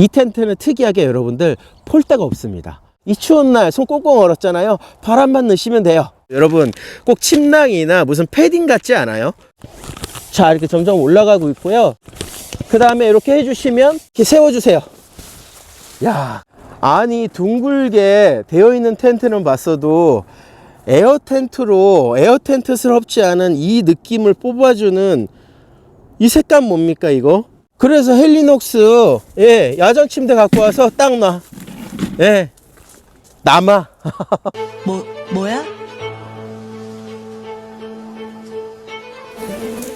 이 텐트는 특이하게 여러분들 폴대가 없습니다. 이 추운 날 손 꽁꽁 얼었잖아요. 바람만 넣으시면 돼요. 여러분 꼭 침낭이나 무슨 패딩 같지 않아요? 자 이렇게 점점 올라가고 있고요. 그 다음에 이렇게 해주시면 이렇게 세워주세요. 야 아니 둥글게 되어 있는 텐트는 봤어도 에어 텐트로 에어 텐트스럽지 않은 이 느낌을 뽑아주는 이 색감 뭡니까 이거? 그래서 헬리녹스 예 야전 침대 갖고 와서 딱 놔. 예 남아. 뭐, 뭐야?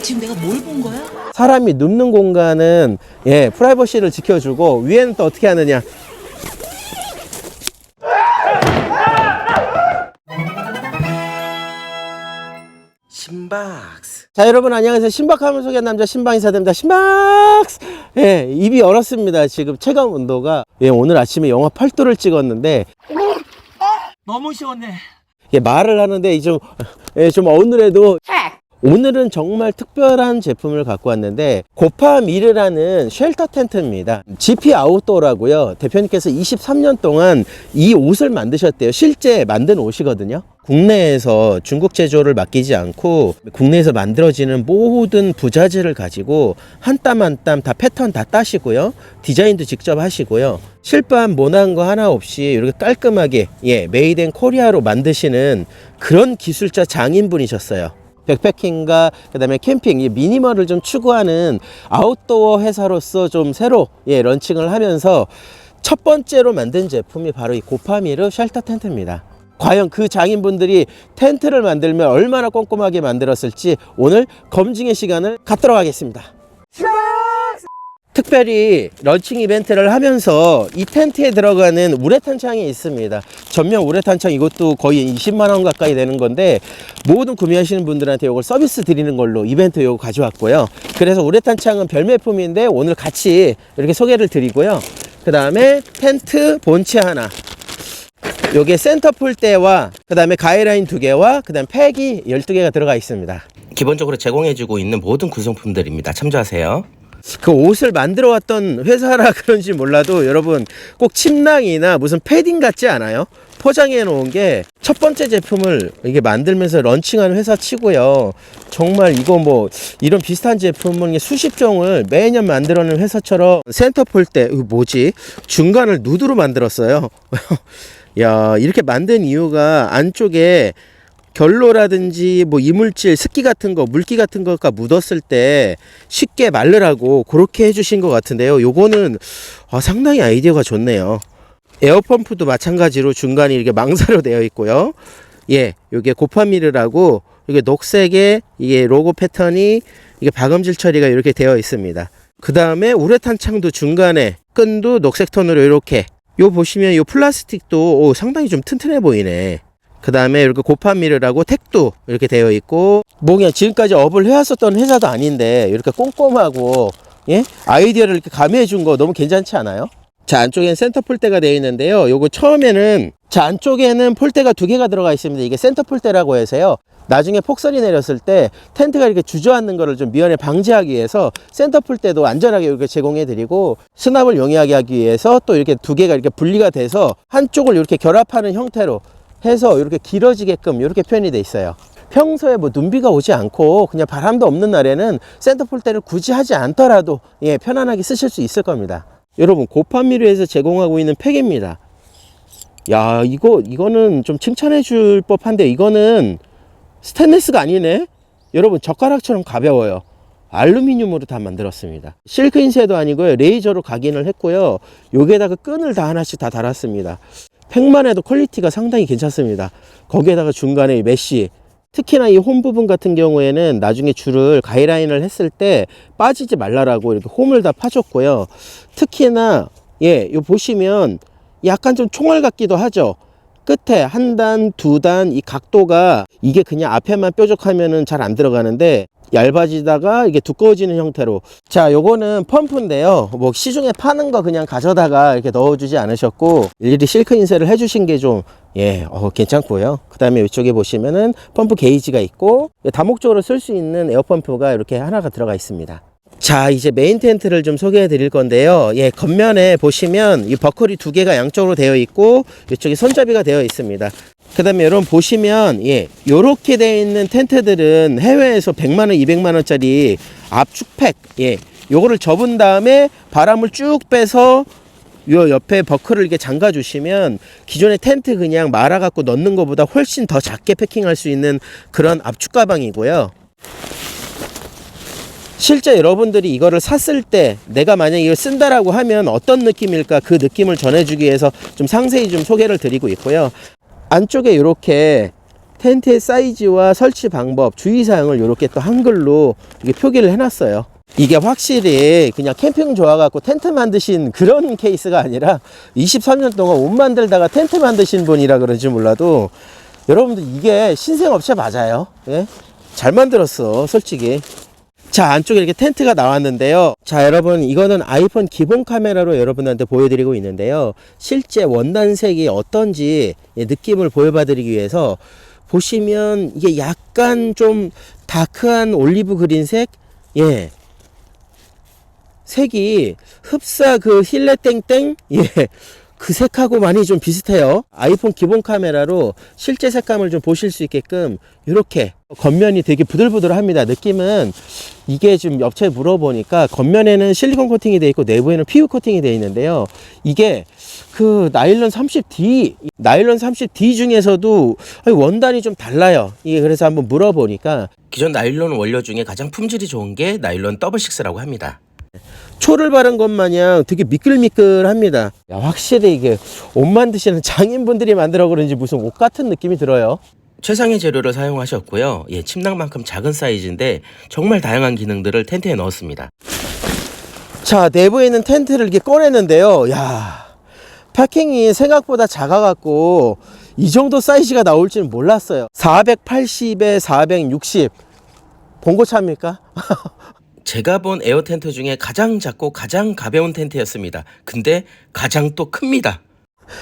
지금 내가 뭘 본 거야? 사람이 눕는 공간은 예 프라이버시를 지켜주고 위에는 또 어떻게 하느냐 신박스 자 여러분 안녕하세요. 신박함을 소개한 남자 신방 인사드립니다. 신박스 예 입이 얼었습니다. 지금 체감 온도가 예 오늘 아침에 영하 8도를 찍었는데. 너무 시원해. 예, 말을 하는데 좀, 예, 좀 어느래도 오늘은 정말 특별한 제품을 갖고 왔는데 고파 미르라는 쉘터 텐트입니다. GP 아웃도어라고요. 대표님께서 23년 동안 이 옷을 만드셨대요. 실제 만든 옷이거든요. 국내에서 중국 제조를 맡기지 않고 국내에서 만들어지는 모든 부자재를 가지고 한 땀 한 땀 다 패턴 다 따시고요. 디자인도 직접 하시고요. 실밥 모난 거 하나 없이 이렇게 깔끔하게 예, 메이드 인 코리아로 만드시는 그런 기술자 장인분이셨어요. 백패킹과 그다음에 캠핑, 이 미니멀을 좀 추구하는 아웃도어 회사로서 좀 새로 예, 런칭을 하면서 첫 번째로 만든 제품이 바로 이 고파미르 쉘터 텐트입니다. 과연 그 장인분들이 텐트를 만들면 얼마나 꼼꼼하게 만들었을지 오늘 검증의 시간을 갖도록 하겠습니다. 특별히 런칭 이벤트를 하면서 이 텐트에 들어가는 우레탄 창이 있습니다. 전면 우레탄 창 이것도 거의 20만 원 가까이 되는 건데 모든 구매하시는 분들한테 이걸 서비스 드리는 걸로 이벤트 이거 가져왔고요. 그래서 우레탄 창은 별매품인데 오늘 같이 이렇게 소개를 드리고요. 그 다음에 텐트 본체 하나, 요게 센터 폴대와 그 다음에 가이라인 두 개와 그 다음 팩이 12개가 들어가 있습니다. 기본적으로 제공해주고 있는 모든 구성품들입니다. 참조하세요. 그 옷을 만들어 왔던 회사라 그런지 몰라도 여러분 꼭 침낭이나 무슨 패딩 같지 않아요? 포장해 놓은 게 첫 번째 제품을 이게 만들면서 런칭하는 회사 치고요. 정말 이거 뭐 이런 비슷한 제품은 수십 종을 매년 만들어내는 회사처럼 센터 폴대 이거 뭐지? 중간을 누드로 만들었어요. 야 이렇게 만든 이유가 안쪽에 결로라든지 뭐 이물질, 습기 같은 거, 물기 같은 거가 묻었을 때 쉽게 말르라고 그렇게 해주신 것 같은데요. 요거는 아, 상당히 아이디어가 좋네요. 에어펌프도 마찬가지로 중간에 이렇게 망사로 되어 있고요. 예, 요게 고파미르라고 이게 녹색의 이게 로고 패턴이 이게 박음질 처리가 이렇게 되어 있습니다. 그 다음에 우레탄 창도 중간에 끈도 녹색 톤으로 이렇게 요 보시면 요 플라스틱도 오, 상당히 좀 튼튼해 보이네. 그 다음에 이렇게 고판미르라고 택도 이렇게 되어 있고 뭐 그냥 지금까지 업을 해왔었던 회사도 아닌데 이렇게 꼼꼼하고 예? 아이디어를 이렇게 가미해 준 거 너무 괜찮지 않아요? 자 안쪽엔 센터 폴대가 되어 있는데요. 요거 처음에는 자 안쪽에는 폴대가 두 개가 들어가 있습니다. 이게 센터 폴대라고 해서요. 나중에 폭설이 내렸을 때 텐트가 이렇게 주저앉는 거를 좀 미연에 방지하기 위해서 센터 폴대도 안전하게 이렇게 제공해 드리고 수납을 용이하게 하기 위해서 또 이렇게 두 개가 이렇게 분리가 돼서 한쪽을 이렇게 결합하는 형태로 해서 이렇게 길어지게끔 이렇게 표현이 돼 있어요. 평소에 뭐 눈비가 오지 않고 그냥 바람도 없는 날에는 센터 폴대를 굳이 하지 않더라도 예, 편안하게 쓰실 수 있을 겁니다. 여러분 고판미르에서 제공하고 있는 팩입니다. 야 이거 이거는 좀 칭찬해 줄 법한데 이거는 스테인레스가 아니네. 여러분 젓가락처럼 가벼워요. 알루미늄으로 다 만들었습니다. 실크 인쇄도 아니고요. 레이저로 각인을 했고요. 여기에다가 끈을 다 하나씩 다 달았습니다. 팩만 해도 퀄리티가 상당히 괜찮습니다. 거기에다가 중간에 이 메쉬 특히나 이 홈 부분 같은 경우에는 나중에 줄을 가이라인을 했을 때 빠지지 말라라고 이렇게 홈을 다 파줬고요. 특히나 예, 요 보시면 약간 좀 총알 같기도 하죠. 끝에 한 단, 두 단 이 각도가 이게 그냥 앞에만 뾰족하면은 잘 안 들어가는데 얇아지다가 이게 두꺼워지는 형태로 자 요거는 펌프인데요 뭐 시중에 파는 거 그냥 가져다가 이렇게 넣어주지 않으셨고 일일이 실크 인쇄를 해주신 게 좀 예, 어, 괜찮고요. 그 다음에 이쪽에 보시면은 펌프 게이지가 있고 다목적으로 쓸 수 있는 에어펌프가 이렇게 하나가 들어가 있습니다. 자, 이제 메인 텐트를 좀 소개해 드릴 건데요. 예, 겉면에 보시면 이 버클이 두 개가 양쪽으로 되어 있고 이쪽에 손잡이가 되어 있습니다. 그 다음에 여러분 보시면 예, 요렇게 되어 있는 텐트들은 해외에서 100만 원, 200만 원짜리 압축팩 예, 요거를 접은 다음에 바람을 쭉 빼서 요 옆에 버클을 이렇게 잠가 주시면 기존의 텐트 그냥 말아 갖고 넣는 것보다 훨씬 더 작게 패킹할 수 있는 그런 압축 가방이고요. 실제 여러분들이 이거를 샀을 때 내가 만약 이걸 쓴다라고 하면 어떤 느낌일까 그 느낌을 전해주기 위해서 좀 상세히 좀 소개를 드리고 있고요. 안쪽에 이렇게 텐트의 사이즈와 설치 방법, 주의사항을 이렇게 또 한글로 이게 표기를 해놨어요. 이게 확실히 그냥 캠핑 좋아갖고 텐트 만드신 그런 케이스가 아니라 23년 동안 옷 만들다가 텐트 만드신 분이라 그런지 몰라도 여러분들 이게 신생업체 맞아요. 예? 잘 만들었어, 솔직히. 자 안쪽에 이렇게 텐트가 나왔는데요. 자 여러분 이거는 아이폰 기본 카메라로 여러분한테 보여드리고 있는데요. 실제 원단색이 어떤지 예, 느낌을 보여드리기 위해서 보시면 이게 약간 좀 다크한 올리브 그린색? 예. 색이 흡사 그 힐레 땡땡? 예 그 색하고 많이 좀 비슷해요. 아이폰 기본 카메라로 실제 색감을 좀 보실 수 있게끔 이렇게 겉면이 되게 부들부들합니다 느낌은 이게 지금 업체에 물어보니까 겉면에는 실리콘 코팅이 되어 있고 내부에는 피부 코팅이 되어 있는데요 이게 그 나일론 30D 나일론 30D 중에서도 원단이 좀 달라요 이게 그래서 한번 물어보니까 기존 나일론 원료 중에 가장 품질이 좋은 게 나일론 더블식스라고 합니다 초를 바른 것 마냥 되게 미끌미끌합니다. 야, 확실히 이게 옷 만드시는 장인분들이 만들어 그런지 무슨 옷 같은 느낌이 들어요. 최상의 재료를 사용하셨고요. 예, 침낭만큼 작은 사이즈인데 정말 다양한 기능들을 텐트에 넣었습니다. 자, 내부에 있는 텐트를 이렇게 꺼내는데요. 야, 패킹이 생각보다 작아갖고 이 정도 사이즈가 나올 줄은 몰랐어요. 480에 460. 봉고차입니까? 제가 본 에어 텐트 중에 가장 작고 가장 가벼운 텐트였습니다. 근데 가장 또 큽니다.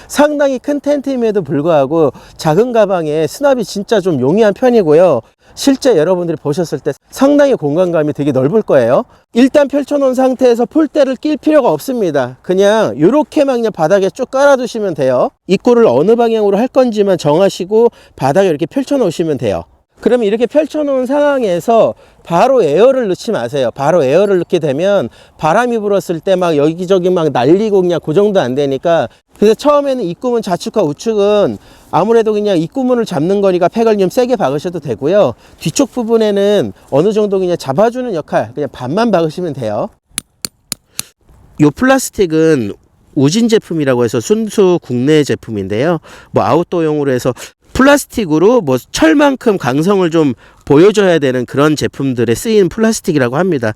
상당히 큰 텐트임에도 불구하고 작은 가방에 수납이 진짜 좀 용이한 편이고요. 실제 여러분들이 보셨을 때 상당히 공간감이 되게 넓을 거예요. 일단 펼쳐놓은 상태에서 폴대를 낄 필요가 없습니다. 그냥 이렇게만 그냥 바닥에 쭉 깔아두시면 돼요. 입구를 어느 방향으로 할 건지만 정하시고 바닥에 이렇게 펼쳐놓으시면 돼요. 그러면 이렇게 펼쳐놓은 상황에서 바로 에어를 넣지 마세요. 바로 에어를 넣게 되면 바람이 불었을 때 막 여기저기 막 날리고 그냥 그 정도 안 되니까 그래서 처음에는 입구문 좌측과 우측은 아무래도 그냥 입구문을 잡는 거니까 팩을 좀 세게 박으셔도 되고요. 뒤쪽 부분에는 어느 정도 그냥 잡아주는 역할 그냥 반만 박으시면 돼요. 요 플라스틱은 우진 제품이라고 해서 순수 국내 제품인데요. 뭐 아웃도어용으로 해서 플라스틱으로 뭐 철만큼 강성을 좀 보여줘야 되는 그런 제품들에 쓰인 플라스틱이라고 합니다.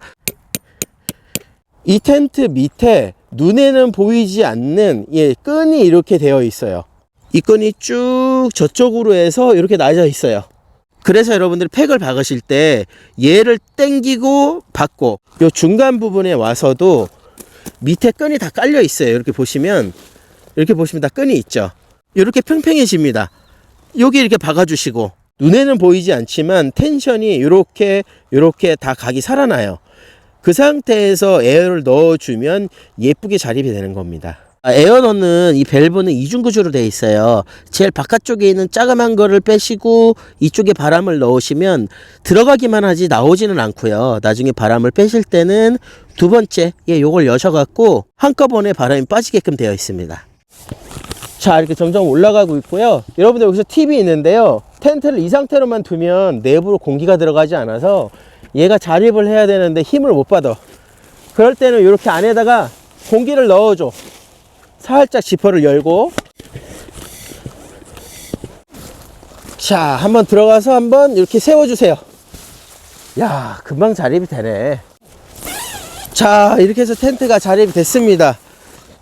이 텐트 밑에 눈에는 보이지 않는 예, 끈이 이렇게 되어 있어요. 이 끈이 쭉 저쪽으로 해서 이렇게 나져 있어요. 그래서 여러분들이 팩을 박으실 때 얘를 당기고 받고 요 중간 부분에 와서도 밑에 끈이 다 깔려 있어요. 이렇게 보시면 이렇게 보시면 다 끈이 있죠. 이렇게 팽팽해집니다. 여기 이렇게 박아주시고 눈에는 보이지 않지만 텐션이 이렇게 이렇게 다 각이 살아나요. 그 상태에서 에어를 넣어주면 예쁘게 자립이 되는 겁니다. 아, 에어 넣는 이 밸브는 이중 구조로 되어 있어요. 제일 바깥쪽에 있는 짜감한 거를 빼시고 이쪽에 바람을 넣으시면 들어가기만 하지 나오지는 않고요. 나중에 바람을 빼실 때는 두 번째 예 요걸 여셔갖고 한꺼번에 바람이 빠지게끔 되어 있습니다. 자 이렇게 점점 올라가고 있고요. 여러분들 여기서 팁이 있는데요. 텐트를 이 상태로만 두면 내부로 공기가 들어가지 않아서 얘가 자립을 해야 되는데 힘을 못 받아. 그럴 때는 이렇게 안에다가 공기를 넣어줘. 살짝 지퍼를 열고. 자 한번 들어가서 한번 이렇게 세워주세요. 야 금방 자립이 되네. 자 이렇게 해서 텐트가 자립이 됐습니다.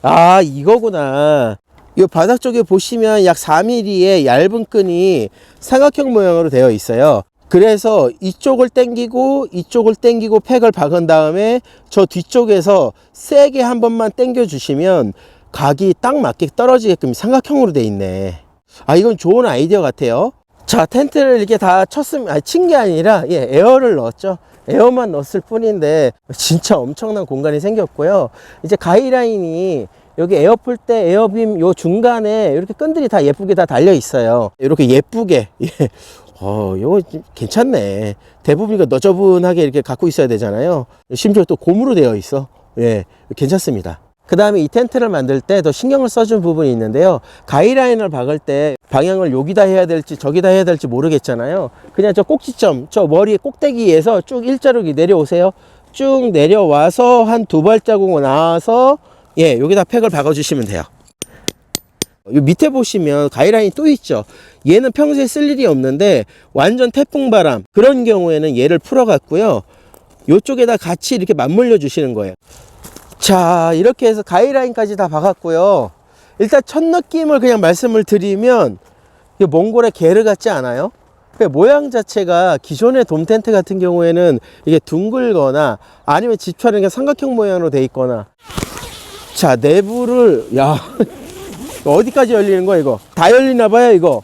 아 이거구나 이 바닥 쪽에 보시면 약 4mm의 얇은 끈이 삼각형 모양으로 되어 있어요. 그래서 이쪽을 당기고 이쪽을 당기고 팩을 박은 다음에 저 뒤쪽에서 세게 한 번만 당겨 주시면 각이 딱 맞게 떨어지게끔 삼각형으로 돼 있네. 아 이건 좋은 아이디어 같아요. 자 텐트를 이렇게 다 쳤으면 아, 친 게 아니라 예, 에어를 넣었죠. 에어만 넣었을 뿐인데 진짜 엄청난 공간이 생겼고요. 이제 가이라인이 여기 에어 풀 때 에어빔 요 중간에 이렇게 끈들이 다 예쁘게 다 달려 있어요. 이렇게 예쁘게. 예. 어, 좀 괜찮네. 대부분 이거 너저분하게 이렇게 갖고 있어야 되잖아요. 심지어 또 고무로 되어 있어. 예, 괜찮습니다. 그 다음에 이 텐트를 만들 때 더 신경을 써준 부분이 있는데요. 가이라인을 박을 때 방향을 여기다 해야 될지 저기다 해야 될지 모르겠잖아요. 그냥 저 꼭지점, 저 머리 꼭대기에서 쭉 일자로 내려오세요. 쭉 내려와서 한 두 발자국 나와서 예, 여기다 팩을 박아주시면 돼요. 이 밑에 보시면 가이라인이 또 있죠. 얘는 평소에 쓸 일이 없는데 완전 태풍 바람 그런 경우에는 얘를 풀어갖고요. 이쪽에다 같이 이렇게 맞물려 주시는 거예요. 자, 이렇게 해서 가이라인까지 다 박았고요. 일단 첫 느낌을 그냥 말씀을 드리면 이게 몽골의 게르 같지 않아요? 그 모양 자체가 기존의 돔 텐트 같은 경우에는 이게 둥글거나 아니면 집처럼 삼각형 모양으로 돼 있거나 자 내부를 야. 어디까지 열리는 거야 이거? 다 열리나 봐요 이거.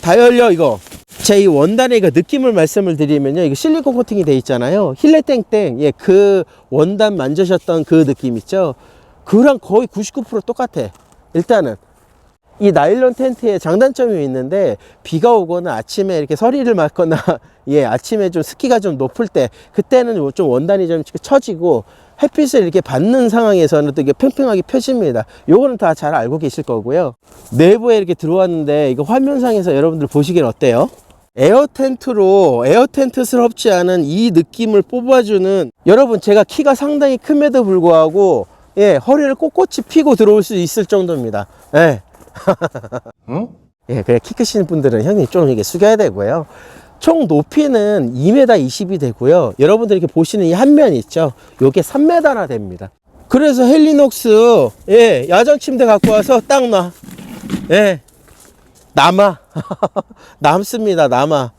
다 열려 이거. 자 이 원단의 그 느낌을 말씀을 드리면요 이거 실리콘 코팅이 돼 있잖아요. 힐레땡땡. 예 그 원단 만져셨던 그 느낌 있죠? 그랑 거의 99% 똑같아. 일단은. 이 나일론 텐트에 장단점이 있는데 비가 오거나 아침에 이렇게 서리를 맞거나 예 아침에 좀 습기가 좀 높을 때 그때는 요좀 원단이 좀 처지고 햇빛을 이렇게 받는 상황에서는 또 이게 팽팽하게 펴집니다. 요거는 다 잘 알고 계실 거고요. 내부에 이렇게 들어왔는데 이거 화면상에서 여러분들 보시기엔 어때요? 에어 텐트로 에어 텐트스럽지 않은 이 느낌을 뽑아주는 여러분 제가 키가 상당히 큼에도 불구하고 예 허리를 꼿꼿이 피고 들어올 수 있을 정도입니다. 예. 예, 그래 키 크시는 분들은 형님 좀 이게 숙여야 되고요. 총 높이는 2m 20이 되고요. 여러분들 이렇게 보시는 이 한 면 있죠? 요게 3m나 됩니다. 그래서 헬리녹스 예, 야전 침대 갖고 와서 딱 놔. 예. 남아. 남습니다. 남아.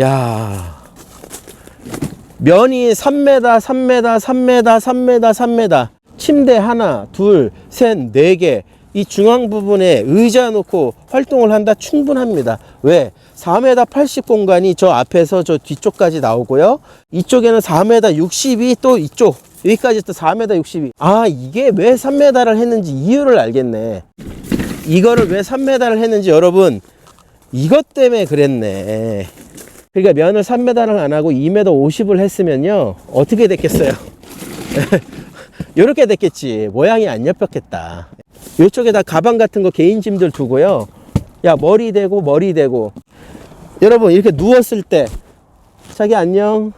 야. 면이 3m, 3m, 3m, 3m, 3m. 침대 하나, 둘, 셋, 네 개. 이 중앙 부분에 의자 놓고 활동을 한다 충분합니다. 왜? 4m 80 공간이 저 앞에서 저 뒤쪽까지 나오고요. 이쪽에는 4m 60이 또 이쪽. 여기까지 또 4m 60이. 아, 이게 왜 3m를 했는지 이유를 알겠네. 이거를 왜 3m를 했는지 여러분, 이것 때문에 그랬네. 그러니까 면을 3m를 안 하고 2m 50을 했으면요. 어떻게 됐겠어요? 이렇게 됐겠지. 모양이 안 예뻤겠다. 이쪽에다 가방 같은 거 개인 짐들 두고요. 야, 머리 대고, 머리 대고. 여러분, 이렇게 누웠을 때, 자기 안녕.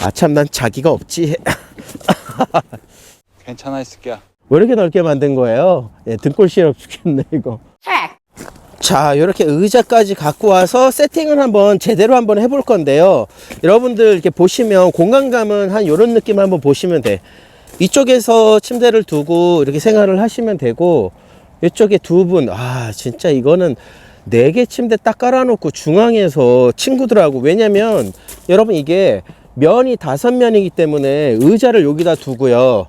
아, 참, 난 자기가 없지. 괜찮아 이 새끼야 왜 이렇게 넓게 만든 거예요? 예, 등골 시럽 죽겠네, 이거. 자, 이렇게 의자까지 갖고 와서 세팅을 한번 제대로 한번 해볼 건데요. 여러분들 이렇게 보시면 공간감은 한 이런 느낌 한번 보시면 돼. 이쪽에서 침대를 두고 이렇게 생활을 하시면 되고, 이쪽에 두 분, 아, 진짜 이거는 네 개 침대 딱 깔아놓고 중앙에서 친구들하고, 왜냐면 여러분 이게 면이 다섯 면이기 때문에 의자를 여기다 두고요.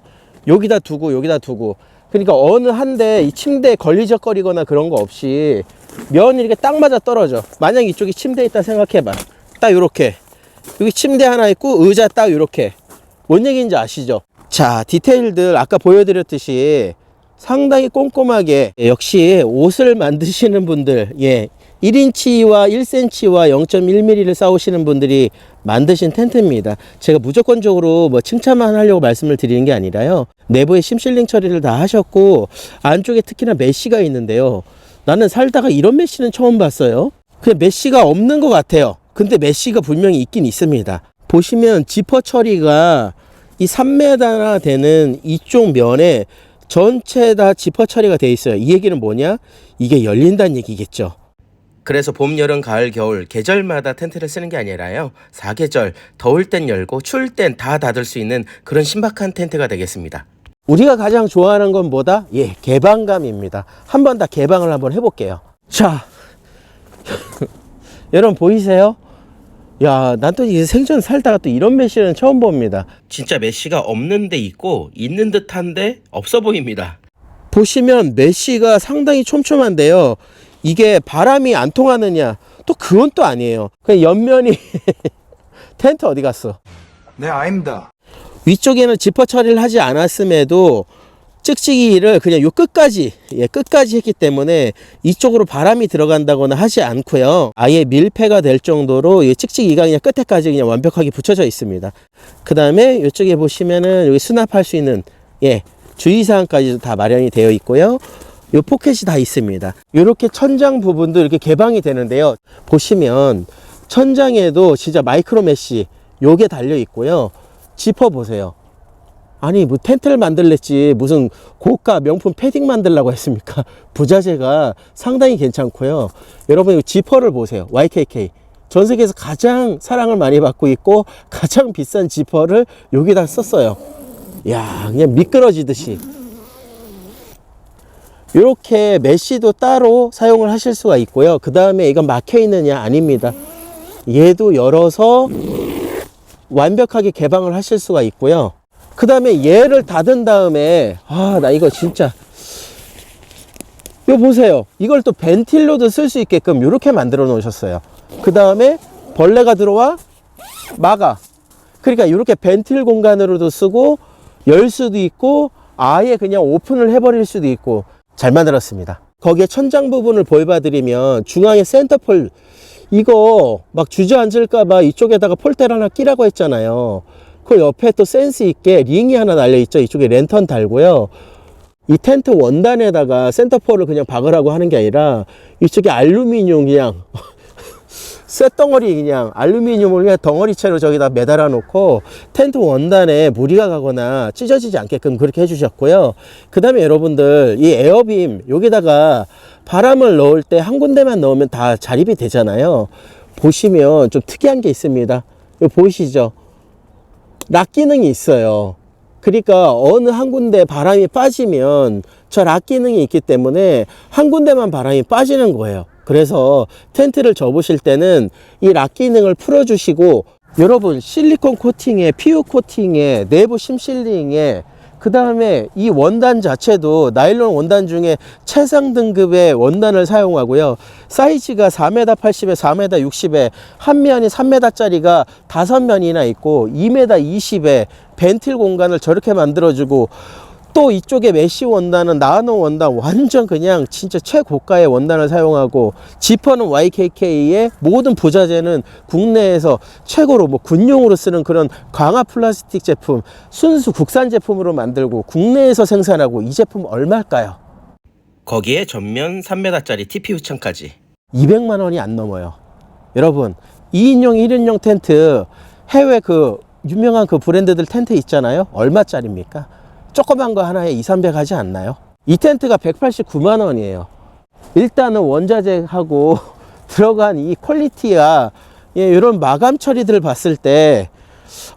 여기다 두고 여기다 두고. 그러니까 어느 한데 이 침대에 걸리적거리거나 그런 거 없이 면이 이렇게 딱 맞아 떨어져. 만약 이쪽에 침대 있다 생각해봐. 딱 요렇게. 여기 침대 하나 있고 의자 딱 요렇게. 뭔 얘기인지 아시죠? 자 디테일들 아까 보여드렸듯이 상당히 꼼꼼하게 예, 역시 옷을 만드시는 분들 예 1인치와 1cm와 0.1mm를 싸우시는 분들이 만드신 텐트입니다. 제가 무조건적으로 뭐 칭찬만 하려고 말씀을 드리는 게 아니라요. 내부에 심실링 처리를 다 하셨고 안쪽에 특히나 메쉬가 있는데요. 나는 살다가 이런 메쉬는 처음 봤어요. 그냥 메쉬가 없는 것 같아요. 근데 메쉬가 분명히 있긴 있습니다. 보시면 지퍼 처리가 이 3m나 되는 이쪽 면에 전체 다 지퍼 처리가 돼 있어요. 이 얘기는 뭐냐? 이게 열린다는 얘기겠죠. 그래서 봄, 여름, 가을, 겨울 계절마다 텐트를 쓰는 게 아니라요. 사계절 더울 땐 열고 추울 땐 다 닫을 수 있는 그런 신박한 텐트가 되겠습니다. 우리가 가장 좋아하는 건 뭐다? 예, 개방감입니다. 한 번 다 개방을 한번 해볼게요. 자, 여러분 보이세요? 야, 난 또 이 생전 살다가 또 이런 메쉬는 처음 봅니다. 진짜 메쉬가 없는 데 있고 있는 듯한데 없어 보입니다. 보시면 메쉬가 상당히 촘촘한데요. 이게 바람이 안 통하느냐? 또 그건 또 아니에요. 그냥 옆면이 텐트 어디 갔어? 네, 아닙니다. 위쪽에는 지퍼 처리를 하지 않았음에도 찍찍이를 그냥 요 끝까지 예 끝까지 했기 때문에 이쪽으로 바람이 들어간다거나 하지 않고요. 아예 밀폐가 될 정도로 이 찍찍이가 그냥 끝에까지 그냥 완벽하게 붙여져 있습니다. 그 다음에 이쪽에 보시면은 여기 수납할 수 있는 예 주의사항까지도 다 마련이 되어 있고요. 요 포켓이 다 있습니다. 이렇게 천장 부분도 이렇게 개방이 되는데요. 보시면 천장에도 진짜 마이크로 메쉬 요게 달려 있고요. 지퍼 보세요 아니 뭐 텐트를 만들랬지. 무슨 고가 명품 패딩 만들라고 했습니까? 부자재가 상당히 괜찮고요. 여러분 이 지퍼를 보세요. YKK 전 세계에서 가장 사랑을 많이 받고 있고 가장 비싼 지퍼를 여기다 썼어요. 야 그냥 미끄러지듯이. 이렇게 메쉬도 따로 사용을 하실 수가 있고요. 그 다음에 이건 막혀 있느냐? 아닙니다. 얘도 열어서 완벽하게 개방을 하실 수가 있고요 그 다음에 얘를 닫은 다음에 아 나 이거 진짜. 이거 보세요. 이걸 또 벤틸로도 쓸 수 있게끔 이렇게 만들어 놓으셨어요. 그 다음에 벌레가 들어와 막아. 그러니까 이렇게 벤틸 공간으로도 쓰고 열 수도 있고 아예 그냥 오픈을 해버릴 수도 있고 잘 만들었습니다. 거기에 천장 부분을 보여드리면 중앙에 센터폴 이거 막 주저앉을까봐 이쪽에다가 폴대를 하나 끼라고 했잖아요 그 옆에 또 센스 있게 링이 하나 달려 있죠. 이쪽에 랜턴 달고요. 이 텐트 원단에다가 센터폴을 그냥 박으라고 하는 게 아니라 이쪽에 알루미늄 그냥 쇳덩어리 그냥 알루미늄을 그냥 덩어리채로 저기다 매달아 놓고 텐트 원단에 무리가 가거나 찢어지지 않게끔 그렇게 해주셨고요. 그 다음에 여러분들 이 에어빔 여기다가 바람을 넣을 때 한 군데만 넣으면 다 자립이 되잖아요. 보시면 좀 특이한 게 있습니다. 보이시죠 락 기능이 있어요. 그러니까 어느 한 군데 바람이 빠지면 저 락 기능이 있기 때문에 한 군데만 바람이 빠지는 거예요. 그래서 텐트를 접으실 때는 이 락 기능을 풀어주시고 여러분 실리콘 코팅에 PU 코팅에 내부 심실링에 그 다음에 이 원단 자체도 나일론 원단 중에 최상 등급의 원단을 사용하고요. 사이즈가 4m 80에 4m 60에 한 면이 3m짜리가 다섯 면이나 있고 2m 20에 벤틸 공간을 저렇게 만들어주고 또 이쪽에 메쉬 원단은 나노 원단 완전 그냥 진짜 최고가의 원단을 사용하고 지퍼는 YKK의 모든 부자재는 국내에서 최고로 뭐 군용으로 쓰는 그런 강화 플라스틱 제품 순수 국산 제품으로 만들고 국내에서 생산하고 이 제품 얼마일까요? 거기에 전면 3m짜리 TPU 창까지 200만 원이 안 넘어요. 여러분 2인용 1인용 텐트 해외 그 유명한 그 브랜드들 텐트 있잖아요. 얼마짜리입니까? 조그만 거 하나에 2, 300 하지 않나요? 이 텐트가 189만 원이에요. 일단은 원자재하고 들어간 이 퀄리티야 예, 이런 마감 처리들을 봤을 때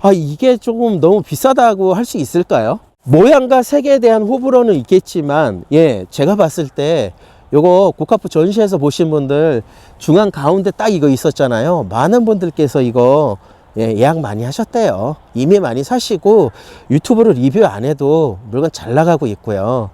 아, 이게 조금 너무 비싸다고 할 수 있을까요? 모양과 색에 대한 호불호는 있겠지만 예, 제가 봤을 때 요거 고카프 전시에서 보신 분들 중앙 가운데 딱 이거 있었잖아요. 많은 분들께서 이거 예, 예약 많이 하셨대요. 이미 많이 사시고 유튜브로 리뷰 안 해도 물건 잘 나가고 있고요.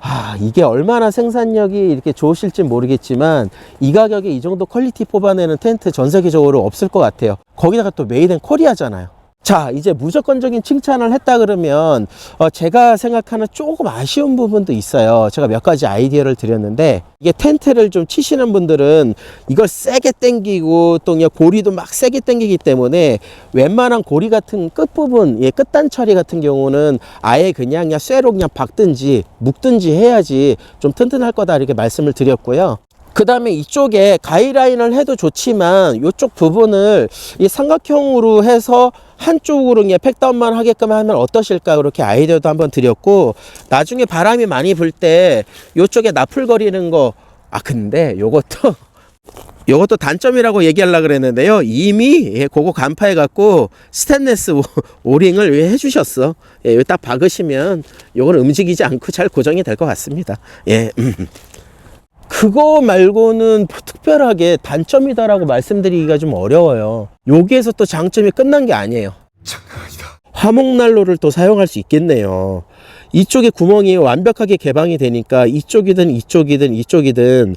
아, 이게 얼마나 생산력이 이렇게 좋으실지 모르겠지만 이 가격에 이 정도 퀄리티 뽑아내는 텐트 전 세계적으로 없을 것 같아요. 거기다가 또 메이드 인 코리아잖아요. 자, 이제 무조건적인 칭찬을 했다 그러면 어, 제가 생각하는 조금 아쉬운 부분도 있어요. 제가 몇 가지 아이디어를 드렸는데 이게 텐트를 좀 치시는 분들은 이걸 세게 당기고 또 그냥 고리도 막 세게 당기기 때문에 웬만한 고리 같은 끝부분, 예, 끝단 처리 같은 경우는 아예 그냥 그냥 쇠로 그냥 박든지 묶든지 해야지 좀 튼튼할 거다 이렇게 말씀을 드렸고요. 그 다음에 이쪽에 가이라인을 해도 좋지만 이쪽 부분을 이 삼각형으로 해서 한쪽으로 그냥 팩다운만 하게끔 하면 어떠실까 그렇게 아이디어도 한번 드렸고 나중에 바람이 많이 불때 이쪽에 나풀거리는 거 아 근데 요것도 요것도 단점이라고 얘기하려고 그랬는데요. 이미 예, 그거 간파해 갖고 스테인레스 오- 오링을 왜 해주셨어. 예, 딱 박으시면 요건 움직이지 않고 잘 고정이 될 것 같습니다. 예 음. 그거 말고는 뭐 특별하게 단점이다라고 말씀드리기가 좀 어려워요. 여기에서 또 장점이 끝난 게 아니에요. 화목난로를 또 사용할 수 있겠네요. 이쪽에 구멍이 완벽하게 개방이 되니까 이쪽이든 이쪽이든 이쪽이든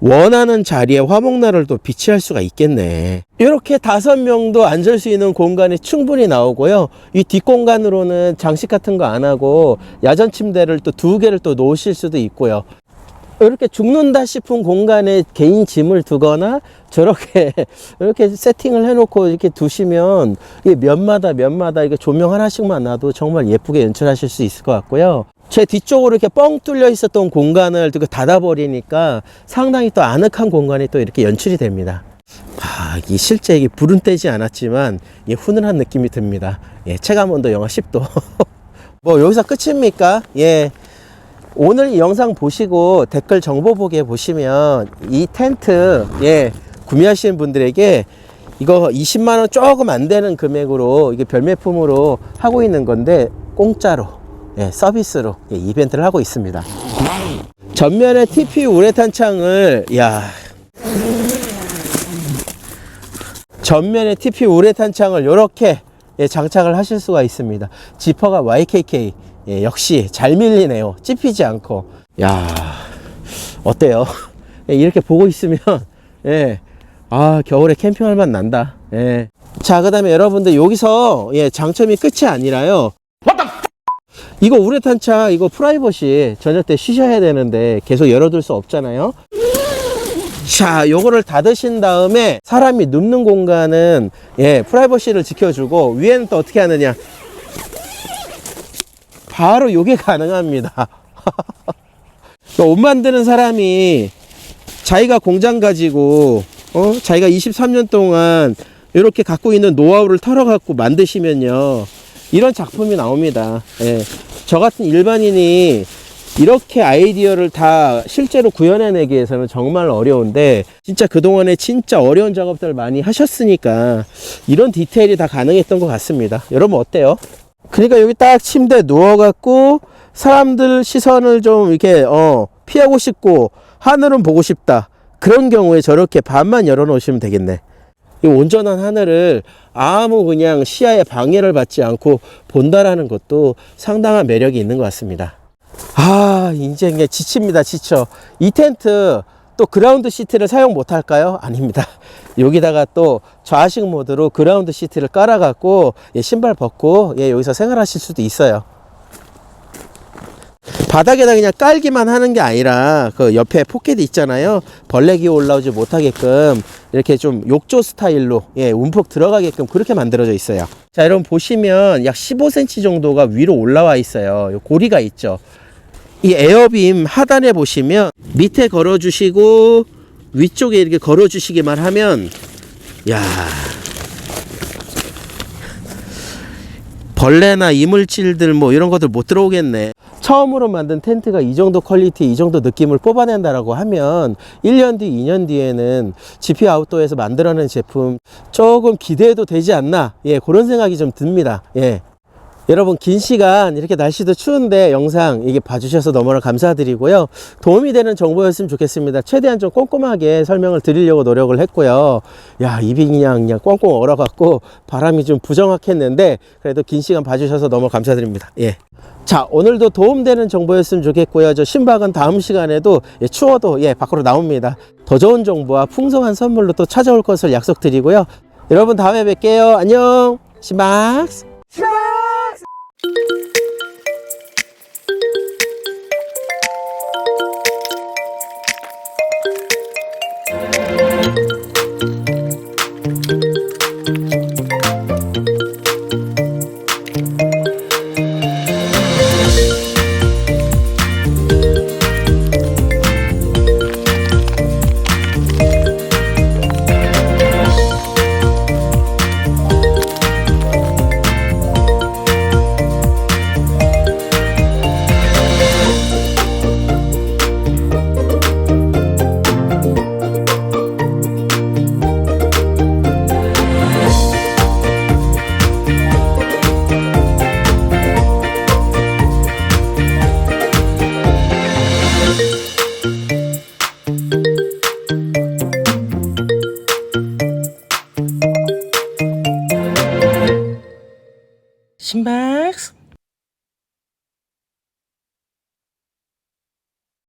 원하는 자리에 화목난을 또 비치할 수가 있겠네. 이렇게 다섯 명도 앉을 수 있는 공간이 충분히 나오고요. 이 뒷공간으로는 장식 같은 거 안 하고 야전 침대를 또 두 개를 또 놓으실 수도 있고요. 이렇게 죽는다 싶은 공간에 개인 짐을 두거나 저렇게 이렇게 세팅을 해놓고 이렇게 두시면 이 면마다 면마다 이게 조명 하나씩만 놔도 정말 예쁘게 연출하실 수 있을 것 같고요. 제 뒤쪽으로 이렇게 뻥 뚫려 있었던 공간을 그 닫아버리니까 상당히 또 아늑한 공간이 또 이렇게 연출이 됩니다. 아, 이 실제 이게 불은 떼지 않았지만 이 훈훈한 느낌이 듭니다. 예, 체감온도 영하 10도. 뭐 여기서 끝입니까? 예. 오늘 이 영상 보시고 댓글 정보 보기에 보시면 이 텐트 예 구매하시는 분들에게 이거 20만 원 조금 안 되는 금액으로 이게 별매품으로 하고 있는 건데 공짜로 예 서비스로 예, 이벤트를 하고 있습니다. 전면에 TP 우레탄 창을 야 전면에 TP 우레탄 창을 이렇게 예, 장착을 하실 수가 있습니다. 지퍼가 YKK 예, 역시 잘 밀리네요. 찝히지 않고. 야 어때요? 예, 이렇게 보고 있으면 예, 아 겨울에 캠핑할 맛 난다. 예. 자 그 다음에 여러분들 여기서 예, 장점이 끝이 아니라요. 이거 우레탄 차 이거 프라이버시 저녁 때 쉬셔야 되는데 계속 열어둘 수 없잖아요. 자, 요거를 닫으신 다음에 사람이 눕는 공간은 예, 프라이버시를 지켜주고 위에는 또 어떻게 하느냐? 바로 요게 가능합니다. 그러니까 옷 만드는 사람이 자기가 공장 가지고 어? 자기가 23년 동안 이렇게 갖고 있는 노하우를 털어갖고 만드시면요. 이런 작품이 나옵니다. 예. 저 같은 일반인이 이렇게 아이디어를 다 실제로 구현해내기 위해서는 정말 어려운데 진짜 그동안에 진짜 어려운 작업들 많이 하셨으니까 이런 디테일이 다 가능했던 것 같습니다. 여러분 어때요? 그러니까 여기 딱 침대 누워갖고 사람들 시선을 좀 이렇게 어 피하고 싶고 하늘은 보고 싶다. 그런 경우에 저렇게 반만 열어놓으시면 되겠네. 이 온전한 하늘을 아무 그냥 시야에 방해를 받지 않고 본다라는 것도 상당한 매력이 있는 것 같습니다. 아, 이제 이게 지칩니다, 지쳐. 이 텐트 또 그라운드 시트를 사용 못 할까요? 아닙니다. 여기다가 또 좌식 모드로 그라운드 시트를 깔아갖고 예, 신발 벗고 예, 여기서 생활하실 수도 있어요. 바닥에다 그냥 깔기만 하는 게 아니라 그 옆에 포켓이 있잖아요. 벌레 기어 올라오지 못하게끔 이렇게 좀 욕조 스타일로 예, 움푹 들어가게끔 그렇게 만들어져 있어요. 자, 여러분 보시면 약 15cm 정도가 위로 올라와 있어요. 요 고리가 있죠. 이 에어빔 하단에 보시면 밑에 걸어 주시고 위쪽에 이렇게 걸어 주시기만 하면 야 벌레나 이물질들 뭐 이런 것들 못 들어오겠네. 처음으로 만든 텐트가 이 정도 퀄리티, 이 정도 느낌을 뽑아낸다라고 하면 1년 뒤, 2년 뒤에는 GP 아웃도어에서 만들어낸 제품 조금 기대해도 되지 않나. 예, 그런 생각이 좀 듭니다. 예. 여러분 긴 시간 이렇게 날씨도 추운데 영상 이게 봐주셔서 너무나 감사드리고요. 도움이 되는 정보였으면 좋겠습니다. 최대한 좀 꼼꼼하게 설명을 드리려고 노력을 했고요. 야 입이 그냥 그냥 꽁꽁 얼어갖고 바람이 좀 부정확했는데 그래도 긴 시간 봐주셔서 너무 감사드립니다. 예. 자 오늘도 도움되는 정보였으면 좋겠고요. 저 신박은 다음 시간에도 예, 추워도 예 밖으로 나옵니다. 더 좋은 정보와 풍성한 선물로 또 찾아올 것을 약속드리고요. 여러분 다음에 뵐게요. 안녕! 신박스 신